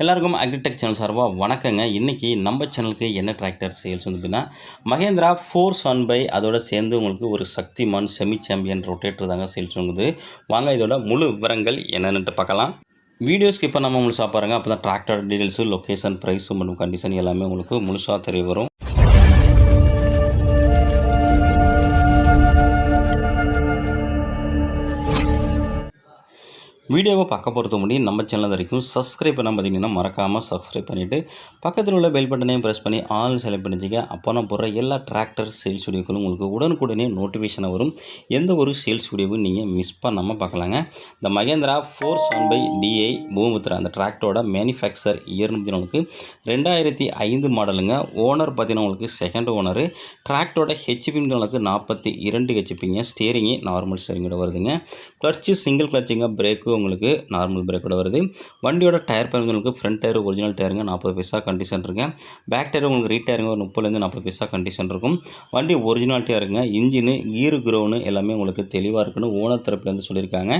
எல்லாருக்கும் agritech channel சார்பாக வணக்கங்க. இன்றைக்கி நம்ம சேனலுக்கு என்ன டிராக்டர் சேல்ஸ் வந்து அப்படின்னா மகேந்திரா ஃபோர்ஸ் ஒன் பை அதோட சேர்ந்து உங்களுக்கு ஒரு சக்திமான் செமி சாம்பியன் ரொட்டேட்டர் தாங்க சேல்ஸ் வந்து வாங்க இதோட முழு விவரங்கள் என்னென்னுட்டு பார்க்கலாம். வீடியோ இப்போ நம்ம முழுசாக பாருங்கள் அப்போ தான் டிராக்டர் டீட்டெயில்ஸு லொக்கேஷன் ப்ரைஸு மற்றும் கண்டிஷன் எல்லாமே உங்களுக்கு முழுசாக தெரிய வரும். வீடியோவை பார்க்க பொறுத்த முடியும் நம்ம சேனல் வரைக்கும் சப்ஸ்கிரைப் பண்ண பார்த்தீங்கன்னா மறக்காமல் சப்ஸ்கிரைப் பண்ணிவிட்டு பக்கத்தில் உள்ள பெல் பட்டனையும் ப்ரெஸ் பண்ணி ஆல் செலக்ட் பண்ணிச்சிங்க அப்போ நான் போடுற எல்லா டிராக்டர் சேல்ஸ் வீடியோக்களும் உங்களுக்கு உடனுக்குடனே நோட்டிஃபிகேஷனாக வரும். எந்த ஒரு சேல்ஸ் வீடியோவும் நீங்கள் மிஸ் பண்ணாமல் பார்க்கலாங்க. இந்த Mahindra four seven five DI Bhoomiputra அந்த டிராக்டரோட மேனுஃபேக்சர் இயர்னு உங்களுக்கு ரெண்டாயிரத்தி ஐந்து மாடலுங்க ஓனர் பார்த்தீங்கன்னா உங்களுக்கு செகண்ட் ஓனர் டிராக்டரோட ஹெச்பி உங்களுக்கு நாற்பத்தி இரண்டு ஹெச்பிங்க ஸ்டேரிங்கு நார்மல் ஸ்டேரிங்கோட வருதுங்க. கிளச்சு சிங்கிள் கிளச்சுங்க பிரேக்கு உங்களுக்கு நார்மல் பிரேக்கோட வருது. வண்டியோட டயர் பாருங்க உங்களுக்கு ஃப்ரண்ட் டயர் ஒரிஜினல் டயருங்க நாற்பது பைசா கண்டிஷன் இருக்குங்க. பேக் டயர் உங்களுக்கு ரீட்டயருங்க ஒரு முப்பதுலேருந்து நாற்பது பைசா கண்டிஷன் இருக்கும். வண்டி ஒரிஜினாலிட்டியாக இருக்குங்க இன்ஜினு கீரு க்ரௌனு எல்லாமே உங்களுக்கு தெளிவாக இருக்குன்னு ஓனர் தரப்புலேருந்து சொல்லியிருக்காங்க.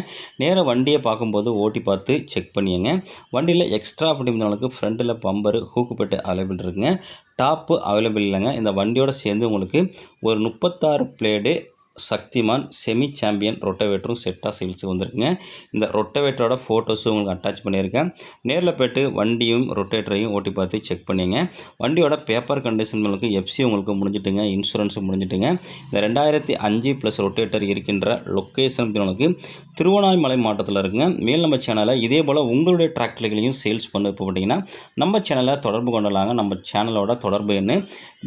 நேராக வண்டியை பார்க்கும்போது ஓட்டி பார்த்து செக் பண்ணிங்க வண்டியில் எக்ஸ்ட்ரா அப்படிங்களுக்கு ஃப்ரண்ட்டில் பம்பரு ஹூக்கு பெட்டு அவைலபிள் இருக்குங்க. டாப்பு அவைலபிள் இல்லைங்க. இந்த வண்டியோட சேர்ந்து உங்களுக்கு ஒரு முப்பத்தாறு பிளேடு சக்திமான் செமி சாம்பியன் ரொட்டவேட்டரும் செட்டாக சேல்ஸுக்கு வந்திருக்குங்க. இந்த ரொட்டவேட்டரோட ஃபோட்டோஸும் உங்களுக்கு அட்டாச் பண்ணியிருக்கேன். நேரில் போய்ட்டு வண்டியும் ரொட்டேட்டரையும் ஓட்டி பார்த்து செக் பண்ணிங்க. வண்டியோட பேப்பர் கண்டிஷன் உங்களுக்கு எஃப்சி உங்களுக்கு முடிஞ்சிட்டுங்க இன்சூரன்ஸும் முடிஞ்சிட்டுங்க. இந்த ரெண்டாயிரத்தி அஞ்சு ப்ளஸ் ரொட்டேட்டர் இருக்கின்ற லொக்கேஷன் உங்களுக்கு திருவண்ணாமலை மாவட்டத்தில் இருக்குங்க. மேல் நம்ம சேனலை இதே போல் உங்களுடைய டிராக்டர்களையும் சேல்ஸ் பண்ண இப்போ பார்த்தீங்கன்னா நம்ம சேனலை தொடர்பு கொண்டலாங்க நம்ம சேனலோட தொடர்பு என்ன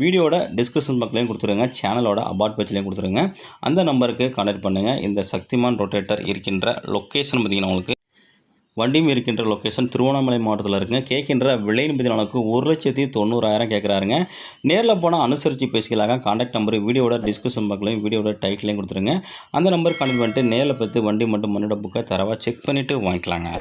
வீடியோட டிஸ்கிரிப்ஷன் பக்கத்துலையும் கொடுத்துருங்க. சேனலோட அபார்ட் பேஜ்லையும் கொடுத்துருங்க. அந்த நம்பருக்கு கான்டாக்ட் பண்ணுங்கள் இந்த சக்திமான் ரொட்டேட்டர் இருக்கின்ற லொக்கேஷன் பார்த்தீங்கன்னா உங்களுக்கு வண்டியும் இருக்கின்ற லொக்கேஷன் திருவண்ணாமலை மாவட்டத்தில் இருக்குங்க. கேட்கின்ற விலைன்னு பார்த்தீங்கன்னா ஒரு லட்சத்தி தொண்ணூறாயிரம் கேட்குறாருங்க. நேரில் போனால் அனுசரித்து பேசிக்கலாங்க. காண்டாக்ட் நம்பர் வீடியோட டிஸ்கிரிப்ஷன் பக்கலையும் வீடியோட டைட்டிலையும் கொடுத்துருங்க. அந்த நம்பர் கான்டாக்ட் பண்ணிட்டு நேரில் பார்த்து வண்டி மட்டும் மண்ணோட புக்கை தரவாக செக் பண்ணிவிட்டு வாங்கிக்கலாங்க.